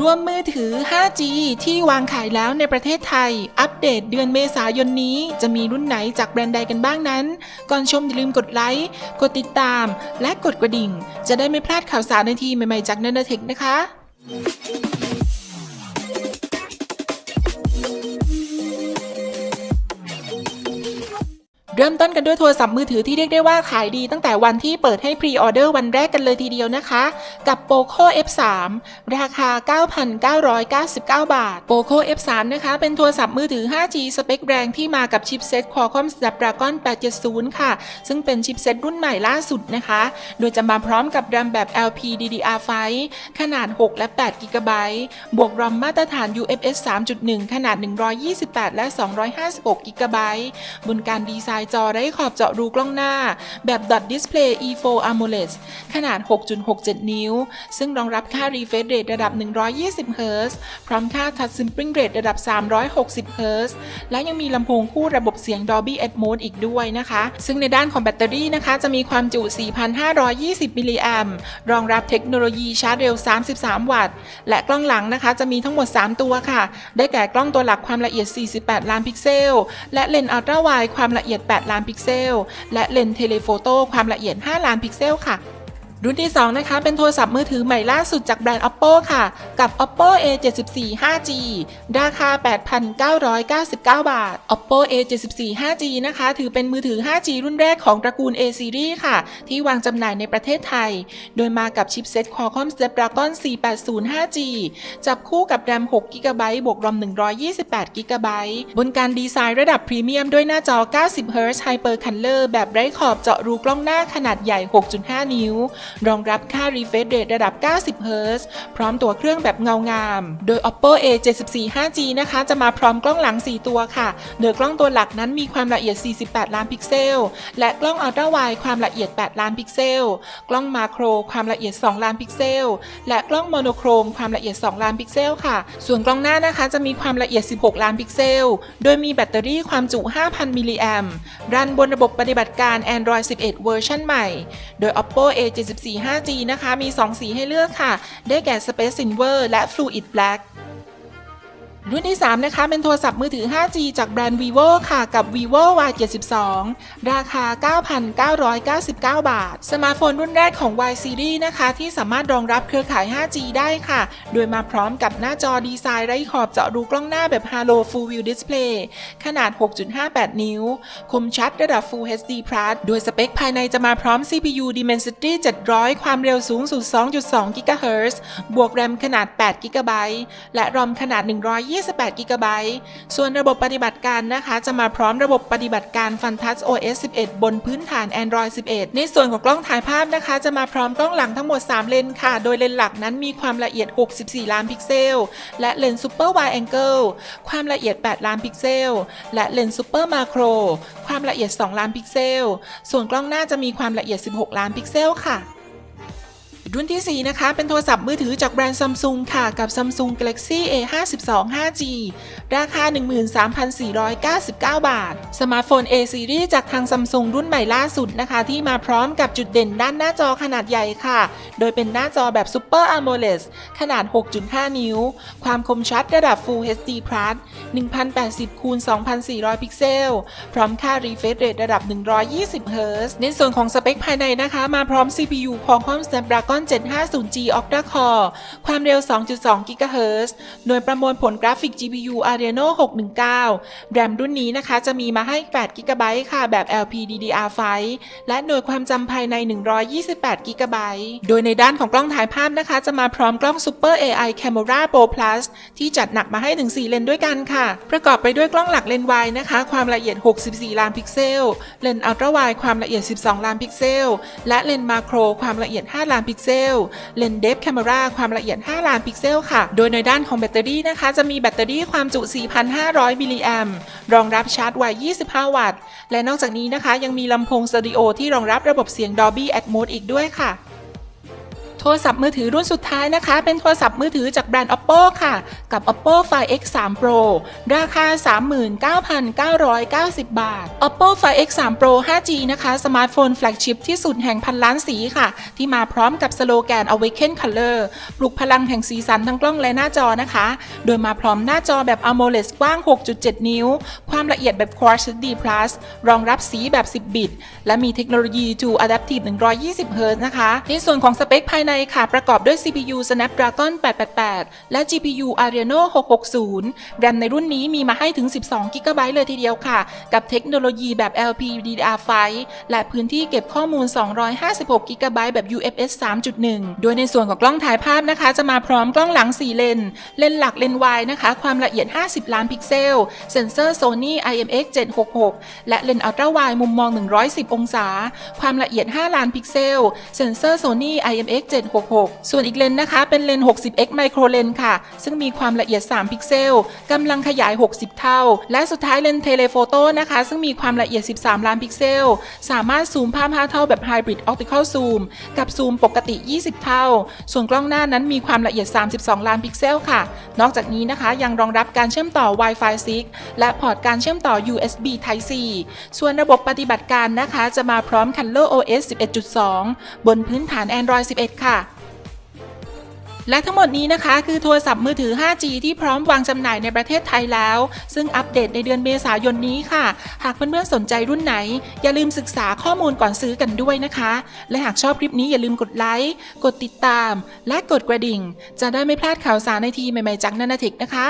ร่วมมือถือ 5G ที่วางขายแล้วในประเทศไทย อัปเดตเดือนเมษายนนี้ จะมีรุ่นไหนจากแบรนด์ใดกันบ้างนั้น ก่อนชมอย่าลืมกดไลค์ กดติดตาม และกดกระดิ่ง จะได้ไม่พลาดข่าวสารในทีใหม่ๆจากเนันเทคนะคะ เริ่มต้นกันด้วยโทรศัพท์มือถือที่เรียกได้ว่าขายดีตั้งแต่วันที่เปิดให้พรีออเดอร์วันแรกกันเลยทีเดียวนะคะ กับ POCO F3 ราคา 9,999 บาท POCO F3 นะคะเป็นโทรศัพท์มือถือ 5G สเปคแรงที่มากับชิปเซ็ต Qualcomm Snapdragon 870 ค่ะ ซึ่งเป็นชิปเซ็ตรุ่นใหม่ล่าสุดนะคะ โดยจะมาพร้อมกับ RAM แบบ LPDDR5 ขนาด 6 และ 8 GB บวก ROM มาตรฐาน UFS 3.1 ขนาด 128 และ 256 GB บนการดีไซน์จอไร้ขอบเจาะรูกล้องหน้า แบบ Dot Display E4 AMOLED ขนาด 6.67 นิ้ว ซึ่งรองรับค่า refresh rate ระดับ 120 Hz พร้อมค่า Touch Sampling Rate ระดับ 360 Hz และยังมีลำโพงคู่ระบบเสียง Dolby Atmos อีกด้วยนะคะ ซึ่งในด้านของแบตเตอรี่นะคะ จะมีความจุ 4,520 มิลลิแอมรองรับเทคโนโลยีชาร์จเร็ว 33 วัตต์ และกล้องหลังนะคะ จะมีทั้งหมด 3 ตัวค่ะ ได้แก่กล้องตัวหลักความละเอียด 48 ล้านพิกเซล และเลนส์อัลตราไวด์ความละเอียด8ล้านพิกเซล และเลนส์เทเลโฟโต้ความละเอียด 5 ล้านพิกเซลค่ะ รุ่นที่ 2 นะคะ เป็นโทรศัพท์มือถือใหม่ล่าสุดจากแบรนด์ Oppo ค่ะ กับ Oppo A74 5G ราคา 8,999 บาท Oppo A74 5G นะคะ ถือเป็นมือถือ 5G รุ่นแรกของตระกูล A Series ค่ะ ที่วางจำหน่ายในประเทศไทย โดยมากับชิปเซ็ต Qualcomm Snapdragon 480 5G จับคู่กับ RAM 6 GB บวก ROM 128 GB บนการดีไซน์ระดับพรีเมียมด้วยหน้าจอ 90 Hz Hyper Color แบบไร้ขอบเจาะรูกล้องหน้าขนาดใหญ่ 6.5 นิ้วรองรับค่า refresh rate ระดับ 90 Hz พร้อมตัวเครื่องแบบเงางาม โดย Oppo A74 5G นะคะ จะมาพร้อมกล้องหลัง 4 ตัวค่ะ โดยกล้องตัวหลักนั้นมีความละเอียด 48 ล้านพิกเซล และกล้องอัลตร้าไวด์ความละเอียด 8 ล้านพิกเซล กล้องมาโครความละเอียด 2 ล้านพิกเซล และกล้องโมโนโครมความละเอียด 2 ล้านพิกเซลค่ะ ส่วนกล้องหน้านะคะจะมีความละเอียด 16 ล้านพิกเซล โดยมีแบตเตอรี่ความจุ 5,000 มิลลิแอมรันบนระบบปฏิบัติการ Android 11 เวอร์ชันใหม่ โดย Oppo A74 5G นะคะ มี 2 สีให้เลือกค่ะ ได้แก่ Space Silver และ Fluid Black รุ่นที่ 3 นะคะ เป็นโทรศัพท์มือถือ 5G จากแบรนด์ vivo ค่ะ กับ vivo y72 ราคา 9,999 บาท สมาร์ทโฟนรุ่นแรกของ Y series นะคะ ที่สามารถรองรับเครือข่าย 5G ได้ค่ะ โดยมาพร้อมกับหน้าจอดีไซน์ไร้ขอบเจาะรูกล้องหน้าแบบ Halo Full View Display ขนาด 6.58 นิ้ว คมชัดระดับ Full HD Plus โดยสเปคภายในจะมาพร้อม CPU Dimensity 700 ความเร็วสูงสุด 2.2 GHz บวก RAM ขนาด 8 GB และ ROM ขนาด 120 28 GB ส่วนระบบปฏิบัติการนะคะ จะมาพร้อมระบบปฏิบัติการ Funtouch OS 11 บนพื้นฐาน Android 11 ในส่วนของกล้องถ่ายภาพนะคะ จะมาพร้อมกล้องหลังทั้งหมด 3 เลนค่ะ โดยเลนหลักนั้นมีความละเอียด 64 ล้านพิกเซล และเลนส์ Super Wide Angle ความละเอียด 8 ล้านพิกเซล และเลนส์ Super Macro ความละเอียด 2 ล้านพิกเซล ส่วนกล้องหน้าจะมีความละเอียด 16 ล้านพิกเซลค่ะ รุ่นที่ 4 นะคะ เป็นโทรศัพท์มือถือจากแบรนด์ Samsung ค่ะ กับ Samsung Galaxy A52 5G ราคา 13,499 บาท สมาร์ทโฟน A Series จากทาง Samsung รุ่นใหม่ล่าสุดนะคะ ที่มาพร้อมกับจุดเด่นด้านหน้าจอขนาดใหญ่ค่ะ โดยเป็นหน้าจอแบบ Super AMOLED ขนาด 6.5 นิ้ว ความคมชัดระดับ Full HD Plus 1080คูณ2400 พิกเซล พร้อมค่า refresh rate ระดับ 120 Hz ในส่วนของสเปคภายในนะคะ มาพร้อม CPU Qualcomm Snapdragon 750G Octa Core ความเร็ว 2.2 GHz หน่วยประมวลผลกราฟิก GPU Adreno 619 RAM รุ่นนี้นะคะจะมีมาให้ 8 GB ค่ะ แบบ LPDDR5 และหน่วยความจำภายใน 128 GB โดยในด้านของกล้องถ่ายภาพนะคะ จะมาพร้อมกล้อง Super AI Camera Pro Plus ที่จัดหนักมาให้ถึง4เลนส์ด้วยกันค่ะ ประกอบไปด้วยกล้องหลักเลนส์วายนะคะ ความละเอียด 64 ล้านพิกเซล เลนส์อัลตร้าไวความละเอียด 12 ล้านพิกเซล และเลนส์มาโคร ความละเอียด 5 ล้านพิกเซล เลนเดฟแคมราความละเอียด 5 ล้านพิกเซลค่ะ โดยในด้านของแบตเตอรี่นะคะ จะมีแบตเตอรี่ความจุ 4,500 มิลลิแอมรองรับชาร์จไว 25 วัตต์ และนอกจากนี้นะคะ ยังมีลำโพงสเตอริโอที่รองรับระบบเสียง Dolby Atmos อีกด้วยค่ะ โทรศัพท์มือถือรุ่นสุดท้ายนะคะ เป็นโทรศัพท์มือถือจากแบรนด์ oppo ค่ะ กับ oppo find x 3 pro ราคา 39,990 บาท oppo find x 3 pro 5g นะคะ สมาร์ทโฟนแฟลกชิพที่สุดแห่งพันล้านสีค่ะ ที่มาพร้อมกับสโลแกน awaken color ปลุกพลังแห่งสีสันทั้งกล้องและหน้าจอนะคะ โดยมาพร้อมหน้าจอแบบ AMOLED กว้าง 6.7 นิ้ว ความละเอียดแบบ Quad HD Plus รองรับสีแบบ 10 บิต และมีเทคโนโลยี True Adaptive 120 Hz นะคะ ในส่วนของสเปคภายในค่ะประกอบด้วย CPU Snapdragon 888 และ GPU Adreno 660 แรมในรุ่นนี้มีมาให้ถึง 12 GB เลยทีเดียวค่ะ กับเทคโนโลยีแบบ LPDDR5 และพื้นที่เก็บข้อมูล 256 GB แบบ UFS 3.1 โดยในส่วนของกล้องถ่ายภาพนะคะ จะมาพร้อมกล้องหลัง 4 เลน เลนหลักเลน wide นะคะ ความละเอียด 50 ล้านพิกเซล เซ็นเซอร์ Sony IMX 766 และเลนอัลตร้าไวมุมมอง 110 องศา ความละเอียด 5 ล้านพิกเซล เซ็นเซอร์ Sony IMX 766 ส่วนอีกเลนนะคะ เป็นเลน 60x Micro Lens ค่ะ ซึ่งมีความละเอียด 3 พิกเซลกำลังขยาย 60 เท่า และสุดท้ายเลนเทเลโฟโต้นะคะ ซึ่งมีความละเอียด 13 ล้านพิกเซล สามารถซูมภาพ 5 เท่าแบบ Hybrid Optical Zoom กับซูมปกติ 20 เท่า ส่วนกล้องหน้านั้นมีความละเอียด 32 ล้านพิกเซลค่ะ นอกจากนี้นะคะยังรองรับการเชื่อมต่อ Wi-Fi 6 และพอร์ตการเชื่อมต่อ USB Type C ส่วนระบบปฏิบัติการนะคะ จะมาพร้อม Color OS 11.2 บนพื้นฐาน Android 11 ค่ะ และทั้งหมดนี้นะคะคือโทรศัพท์มือถือ 5G ที่พร้อมวางจำหน่ายในประเทศไทยแล้ว ซึ่งอัปเดตในเดือนเมษายนนี้ค่ะ หากเพื่อนๆสนใจรุ่นไหน อย่าลืมศึกษาข้อมูลก่อนซื้อกันด้วยนะคะ และหากชอบคลิปนี้อย่าลืมกดไลค์กดติดตาม และกดกระดิ่ง จะได้ไม่พลาดข่าวสารในทีใหม่ๆจากนานาเทคนะคะ